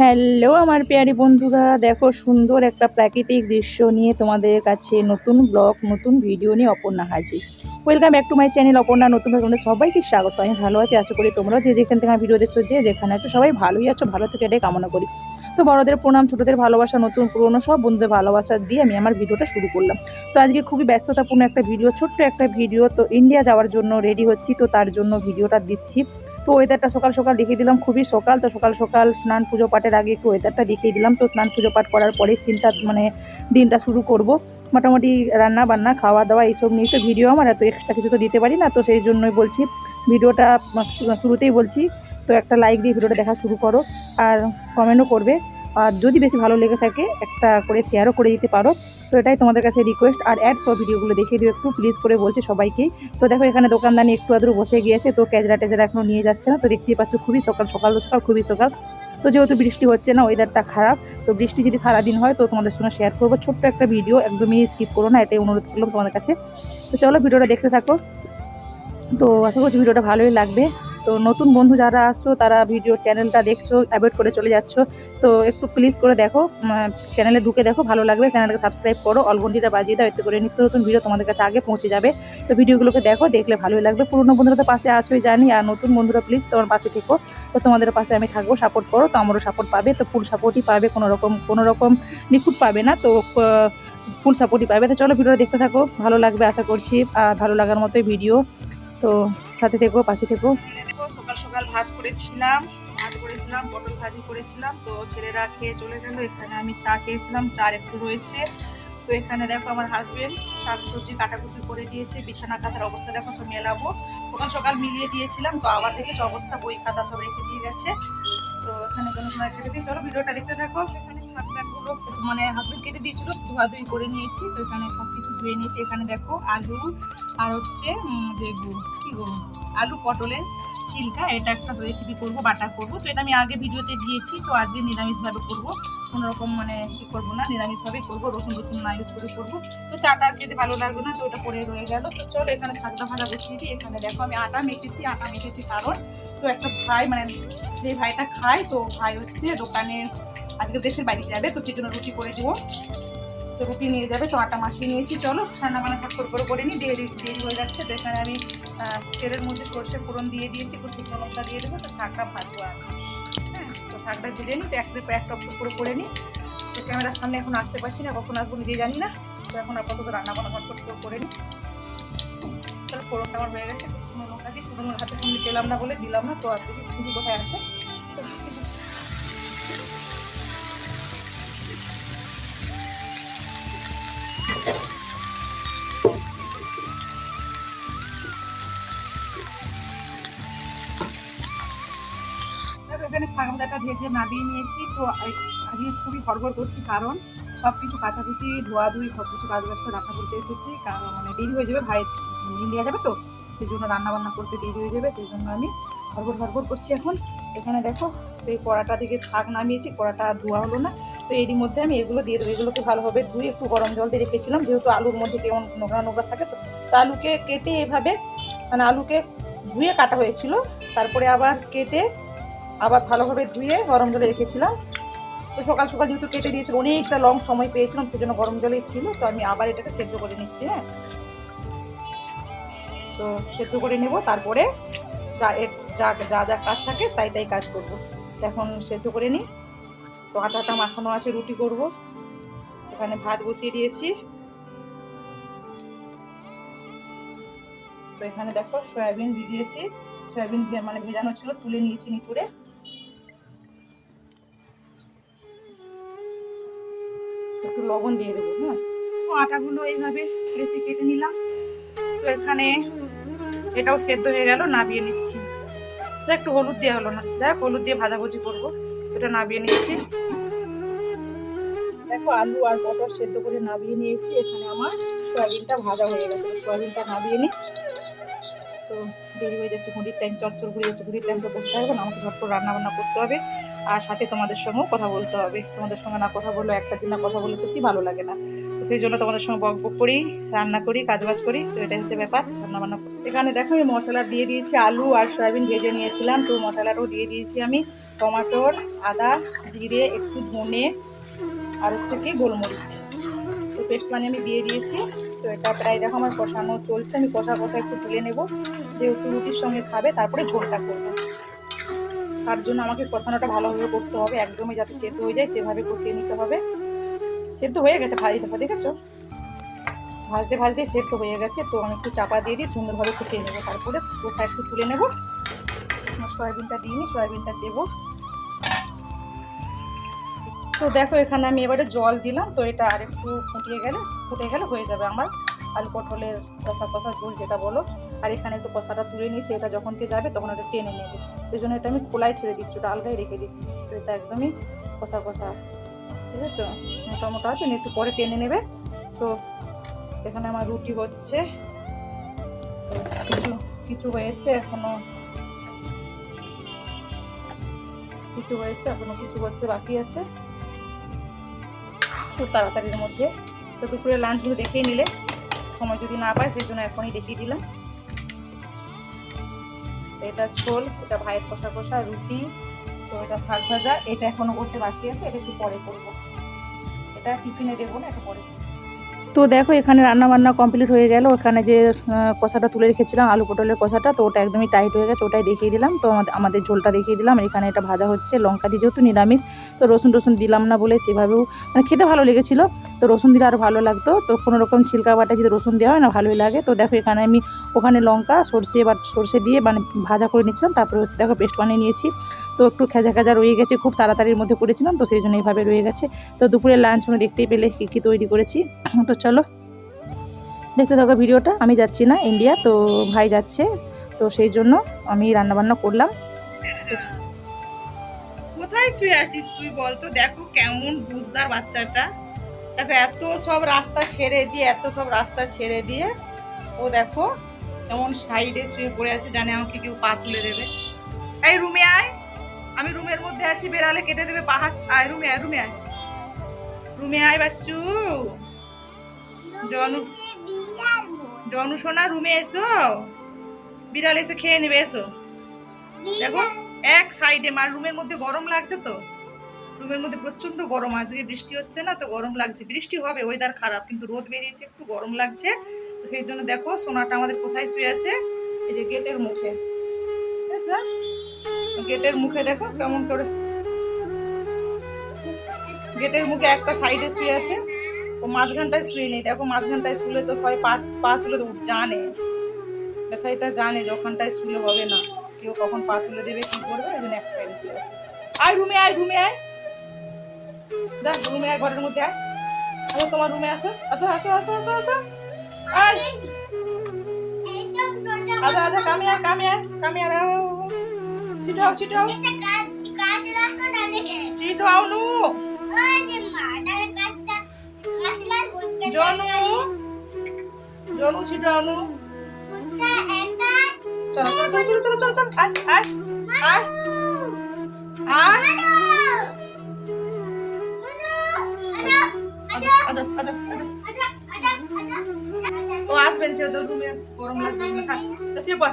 Hello আমার পেয়ারি বন্ধুরা। দেখো, সুন্দর একটা প্রাকৃতিক দৃশ্য নিয়ে তোমাদের কাছে নতুন ব্লগ নতুন ভিডিও নিয়ে অপর্ণা হাজির। Welcome back to my channel Aparna নতুন তোমাদের সবাইকে স্বাগত। আমি ভালো আছি, আশা করি তোমরাও যে যেখান থেকে আমার ভিডিও দেখছ, যে যেখানে আছো, সবাই ভালোই আছো, ভালো থেকে এটাই কামনা করি। তো বড়দের প্রণাম, ছোটোদের ভালোবাসা, নতুন পুরনো সব বন্ধুদের ভালোবাসা দিয়ে আমি আমার ভিডিওটা শুরু করলাম। তো আজকে খুবই ব্যস্ততাপূর্ণ একটা ভিডিও ছোট্ট একটা ভিডিও তো ইন্ডিয়া যাওয়ার জন্য রেডি হচ্ছি, তো তার জন্য ভিডিওটা দিচ্ছি। তো ওয়েদারটা সকাল সকাল দেখিয়ে দিলাম, খুবই সকাল। তো সকাল সকাল স্নান পুজো পাঠের আগে একটু ওয়েদারটা দেখিয়ে দিলাম। তো স্নান পুজো পাঠ করার পরে সিনটা মানে দিনটা শুরু করব। মোটামুটি রান্না বান্না, খাওয়া দাওয়া এইসব নিয়ে তো ভিডিও আমার, এত এক্সট্রা কিছু তো দিতে পারি না। তো সেই জন্যই বলছি ভিডিওটা শুরুতেই বলছি। তো একটা লাইক দিয়ে ভিডিওটা দেখা শুরু করো। আর কমেন্টও করবে। আর যদি বেশি ভালো লেগে থাকে, একটা করে শেয়ারও করে দিতে পারো। তো এটাই তোমাদের কাছে রিকোয়েস্ট আর অ্যাড সব ভিডিওগুলো দেখিয়ে দিও একটু প্লিজ করে বলছে সবাইকেই তো দেখো এখানে দোকানদানি একটু আদ্রু বসে গিয়েছে, তো ক্যাজরা টেজরা এখনও নিয়ে যাচ্ছে না, তো দেখতেই পাচ্ছ খুবই সকাল সকাল সকাল, খুবই সকাল। তো যেহেতু বৃষ্টি হচ্ছে না ওয়েদারটা খারাপ, তো বৃষ্টি যদি সারাদিন হয়, তো তোমাদের সঙ্গে শেয়ার করব। ছোট্ট একটা ভিডিও একদমই স্কিপ করো না, এটাই অনুরোধ করলাম তোমাদের কাছে। তো চলো ভিডিওটা দেখতে থাকো। তো আশা করছি ভিডিওটা ভালোই লাগবে। তো নতুন বন্ধু যারা আসছো, তারা ভিডিও চ্যানেলটা দেখছ অ্যাভয়েড করে চলে যাচ্ছ। তো একটু প্লিজ করে দেখো চ্যানেলে ঢুকে দেখো, ভালো লাগবে চ্যানেলটাকে সাবস্ক্রাইব করো অলঘন্টিটা বাজিয়ে দাও, এতে করে নিত্য নতুন ভিডিও তোমাদের কাছে আগে পৌঁছে যাবে। তো ভিডিওগুলোকে দেখো, দেখলে ভালোই লাগবে। পুরনো বন্ধুরা তো পাশে আছোই জানি, আর নতুন বন্ধুরা প্লিজ তোমার পাশে থেকো। তো তোমাদের পাশে আমি থাকব সাপোর্ট করো, তো আমারও সাপোর্ট পাবে, তো ফুল সাপোর্টই পাবে, কোনো রকম কোনো রকম নিখুঁত পাবে না, তো ফুল সাপোর্টই পাবে। তো চলো ভিডিওটা দেখতে থাকো, ভালো লাগবে আশা করছি, আর ভালো লাগার মতোই ভিডিও তো সাথে থেকো, পাশে থেকো। সকাল সকাল ভাত করেছিলাম ভাত করেছিলাম, পটল ভাজি করেছিলাম। তো ছেলেরা খেয়ে চলে গেল, এখানে আমি চা খেয়েছিলাম, চার একটু রয়েছে। তো এখানে দেখো আমার হাজবেন্ড শাক সবজি কাটাকুটি করে দিয়েছে, বিছানা কাতার অবস্থা দেখো, সব মেলাবো। সকাল সকাল মিলিয়ে দিয়েছিলাম, তো আবার দেখেছি অবস্থা, বই খাতা সব রেখে দিয়ে গেছে। তো এখানে কোনো সময় কেটে দিয়ে চলো ভিডিওটা দেখতে থাকো। এখানে টাকগুলো মানে হাজবেন্ড কেটে দিয়েছিল ধোয়াধুয়ি করে নিয়েছি তো এখানে সব কিছু ধুয়ে নিয়েছি। এখানে দেখো আলু আর হচ্ছে উম, বেগুন কি গো আলু পটলের ছিলকা এটা একটা রেসিপি করব বাটা করব। তো এটা আমি আগে ভিডিওতে দিয়েছি তো আজকে নিরামিষভাবে করব। কোনো রকম মানে ই করব না নিরামিষভাবে করব রসুন রসুন না ইউজ করে করব। তো চাটা খেতে ভালো লাগবে না তো ওটা পরে রয়ে গেল। তো চলো এখানে শাকটা ভাজা বসিয়ে দিই এখানে দেখো আমি আটা মেখেছি আটা মেখেছি কারণ তো একটা ভাই মানে যে ভাইটা খায়, তো ভাই হচ্ছে দোকানে, আজকে দেশের বাড়ি যাবে, তো সেই জন্য রুটি করে দেবো। তো রুটি নিয়ে যাবে, তো আটা মাখিয়ে নিয়েছি। চলো রান্না বান্না ঠাক করে করে নিই দেরি দেরি হয়ে যাচ্ছে। তো এখানে আমি তেলের মধ্যে সর্ষে ফোড়ন দিয়ে দিয়েছি, একটু শুকনো লঙ্কা দিয়ে দেবো, তো শাকটা ভাজবো আর হ্যাঁ তো শাকটা ভেজে নিই, তো এক ট্রিপ এক টপ করে করে নিই। তো ক্যামেরার সামনে এখন আসতে পারছি না, কখন আসব নিজে জানি না। তো এখন আপাতত রান্না বান্না ফট করে করে নিই। তাহলে ফোড়নটা আমার হয়ে গেছে। শুকনো হাতে সঙ্গে দিলাম না বলে দিলাম না, তো আজকে খুঁজি কোথায় আছে। এখানে ভাজাটা ভেজে নামিয়ে নিয়েছি, তো আজকে খুবই হড়বড় করছি কারণ সব কিছু কাচাকুচি, ধোয়াধুয়ি সব কিছু কাজ বাজ করে রান্না করতে এসেছি, কারণ মানে দেরি হয়ে যাবে, ভাই ইন্ডিয়া যাবে তো? সেই জন্য রান্না বান্না করতে দেরি হয়ে যাবে সেই জন্য আমি হড়বড় হড়বড় করছি এখন। এখানে দেখো, সেই কড়াটা থেকে শাক নামিয়েছি, কড়াটা ধোয়া হলো না। তো এরই মধ্যে আমি এগুলো দিয়ে দেবো, এগুলোকে ভালোভাবে ধুয়ে একটু গরম জল দিয়ে রেখেছিলাম, যেহেতু আলুর মধ্যে কেমন নোংরা নোংরা থাকে তো। তো আলুকে কেটে এভাবে মানে আলুকে ধুয়ে কাটা হয়েছিল, তারপরে আবার কেটে আবার ভালোভাবে ধুয়ে গরম জলে রেখেছিলাম। তো সকাল সকাল যেহেতু কেটে দিয়েছিল, অনেকটা লং সময় পেয়েছিলাম, সেজন্য গরম জলেই ছিল, তো আমি আবার এটাকে সেদ্ধ করে নিচ্ছি হ্যাঁ? তো সেদ্ধ করে নেব, তারপরে যা যা যা যা কাজ থাকে তাই তাই কাজ করব। এখন সেদ্ধ করে নিই। তো আটাটা মাখানো আছে, রুটি করব। এখানে ভাত বসিয়ে দিয়েছি। তো এখানে দেখো সয়াবিন ভিজিয়েছি। সয়াবিন মানে ভেজানো ছিল, তুলে নিয়েছি নিচুড়ে। একটু লবণ দিয়ে দেবো হ্যাঁ? আটাগুলো এইভাবে কেটে নিলাম। তো এখানে এটাও সেদ্ধ হয়ে গেল, নাবিয়ে নিচ্ছি। একটু হলুদ দেওয়া হলো না। যাই হলুদ দিয়ে ভাজাভুজি করব। এটা নাবিয়ে নিচ্ছি। দেখো, আলু আর পটল সেদ্ধ করে নাবিয়ে নিয়েছি। এখানে আমার সয়াবিনটা ভাজা হয়ে গেছে। সয়াবিনটা নাবিয়ে নিই। তো দেরি হয়ে যাচ্ছে ঘুড়ির টাইম চচ্চর ঘুরে যাচ্ছে ঘুড়ির টাইমটা বসে হবে না। আমাকে ঝট করে রান্না বান্না করতে হবে। আর সাথে তোমাদের সঙ্গেও কথা বলতে হবে। তোমাদের সঙ্গে না কথা বললে একটা দিন না কথা বললে সত্যি ভালো লাগে না। সেই জন্য তোমাদের সঙ্গে বক বক করি, রান্না করি, কাজবাজ করি, তো এটাই হচ্ছে ব্যাপার রান্না বান্না। এখানে দেখো আমি মশলা দিয়ে দিয়েছি আলু আর সয়াবিন ভেজে নিয়েছিলাম, তো মশলাটাও দিয়ে দিয়েছি আমি। টমাটোর, আদা, জিরে, একটু ধনে আর হচ্ছে কি গোলমরিচ। তো পেস্ট বানিয়ে আমি দিয়ে দিয়েছি, তো এটা প্রায় দেখো আমার কষানো চলছে, আমি কষা কষা একটু তুলে নেব। যেহেতু রুটির সঙ্গে খাবে, তারপরে ঝোলটা করব। তার জন্য আমাকে কষানোটা ভালোভাবে করতে হবে, একদমই যাতে সেদ্ধ হয়ে যায়, সেভাবে কষিয়ে নিতে হবে। সেদ্ধ হয়ে গেছে ভাজি দেখা দেখেছ? ভাজতে ভাজতে সেদ্ধ হয়ে গেছে, তো আমি একটু চাপা দিয়ে দিই সুন্দরভাবে কষিয়ে নেব। তারপরে কোথা একটু তুলে নেব। সয়াবিনটা দিইনি, সয়াবিনটা দেবো। তো দেখো, এখানে আমি এবারে জল দিলাম, তো এটা আর একটু ফুটিয়ে গেলে, ফুটে গেলে হয়ে যাবে আমার। আলু পটলের কষা কষা ঝোল যেটা বলো, আর এখানে একটু কষাটা তুলে নিয়েছি, এটা যখনকে যাবে তখন ওটা টেনে নেবে। সেই জন্য এটা আমি খোলায় ছেড়ে দিচ্ছি, ওটা আলগায় রেখে দিচ্ছি। তো এটা একদমই কষা কষা ঠিক আছে মোটা মোটা আছে একটু পরে টেনে নেবে। তো এখানে আমার রুটি হচ্ছে, কিছু কিছু হয়েছে এখনও। কিছু হয়েছে, এখনও কিছু হচ্ছে, বাকি আছে। খুব তাড়াতাড়ির মধ্যে। তো দুপুরে লাঞ্চগুলো দেখেই নিলে। সময় যদি না পায় সেই জন্য এখনই দেখিয়ে দিলাম। এটা ঝোল, এটা ভাইয়ের কষা কষা, রুটি, তো এটা শাক ভাজা, এটা এখনও করতে বাকি আছে, এটা একটু পরে করব। এটা টিফিনে দেবো না, এটা পরে তো দেখো, এখানে রান্না বান্না কমপ্লিট হয়ে গেল। ওখানে যে কষাটা তুলে রেখেছিলাম, আলু পটলের কষাটা, তো ওটা একদমই টাইট হয়ে গেছে, ওটাই দেখিয়ে দিলাম। তো আমাদের আমাদের ঝোলটা দেখিয়ে দিলাম। এখানে এটা ভাজা হচ্ছে, লঙ্কা দিয়ে যেহেতু নিরামিষ, তো রসুন টসুন দিলাম না বলে সেভাবেও মানে খেতে ভালো লেগেছিলো। তো রসুন দিলে আরও ভালো লাগতো। তো কোনো রকম ছিলকা বাটা যদি রসুন দেওয়া হয় না, ভালোই লাগে। তো দেখো, এখানে আমি ওখানে লঙ্কা, সর্ষে বা সর্ষে দিয়ে মানে ভাজা করে নিচ্ছিলাম তারপরে হচ্ছে দেখো পেস্ট বানিয়ে নিয়েছি। তো একটু খেজা খেজা রয়ে গেছে, খুব তাড়াতাড়ির মধ্যে করেছিলাম, তো সেই জন্য এইভাবে রয়ে গেছে। তো দুপুরের লাঞ্চ মানে দেখতেই পেলে কী কী তৈরি করেছি। তো চলো, দেখতে থাকো ভিডিওটা। আমি যাচ্ছি না ইন্ডিয়া তো ভাই যাচ্ছে। তো সেই জন্য আমি রান্নাবান্না করলাম। কোথায় শুয়ে আছিস তুই বলতো দেখো কেমন বুঝদার বাচ্চাটা। দেখো এত সব রাস্তা ছেড়ে দিয়ে, এত সব রাস্তা ছেড়ে দিয়ে, ও দেখো কেমন সাইডে শুয়ে পড়ে আছে জানে আমাকে কেউ পা তুলে দেবে। এই রুমে আয়। আমি রুমের মধ্যে আছি, বেড়ালে কেটে দেবে পাহাড় আয় রুমে আয় রুমে আয়। রুমে আয় বাচ্চু। জনু জনু সোনা, রুমে এসো। বিড়াল এসে খেয়ে নেবে, এসো। দেখো, এক সাইডে মার রুমের মধ্যে গরম লাগছে তো। রুমের মধ্যে প্রচণ্ড গরম, আজকে বৃষ্টি হচ্ছে না, তো গরম লাগছে। বৃষ্টি হবে ওয়েদার খারাপ, কিন্তু রোদ বেরিয়েছে, একটু গরম লাগছে। সেই জন্য দেখো সোনাটা আমাদের কোথায় শুয়ে আছে? এই যে গেটের মুখে। আচ্ছা গেটের মুখে দেখো কেমন করে। গেটের মুখে একটা সাইডে শুয়ে আছে। ও মাঝখানটায় শুয়ে নেই। দেখো মাঝখানটায় শুলে তো হয়, পা পা তুলে তো জানে। বেচারিটা জানে যে ওখানটায় শুলে হবে না। কেউ কখন পা তুলে দেবে, কি করবে ওই জন্য এক সাইডে শুয়ে আছে। আয় রুমে আয় রুমে আয়। দেখ, রুমে আয়, ঘরের মধ্যে আয়। আসো তোমার রুমে আসো। আসো আসো আসো আসো আসো। আচ্ছা আচ্ছা কামি আয় কামি আয় কামি আয় ছিটাও ছিটাও ছিটাও নু। জনু। জনু ছিটাও নু। চলো চলো চলো চলো চলো চলো চলো আয় আয় আয়। আয়। আচ্ছা আচ্ছা আচ্ছা। ও আসবেন যে রুমে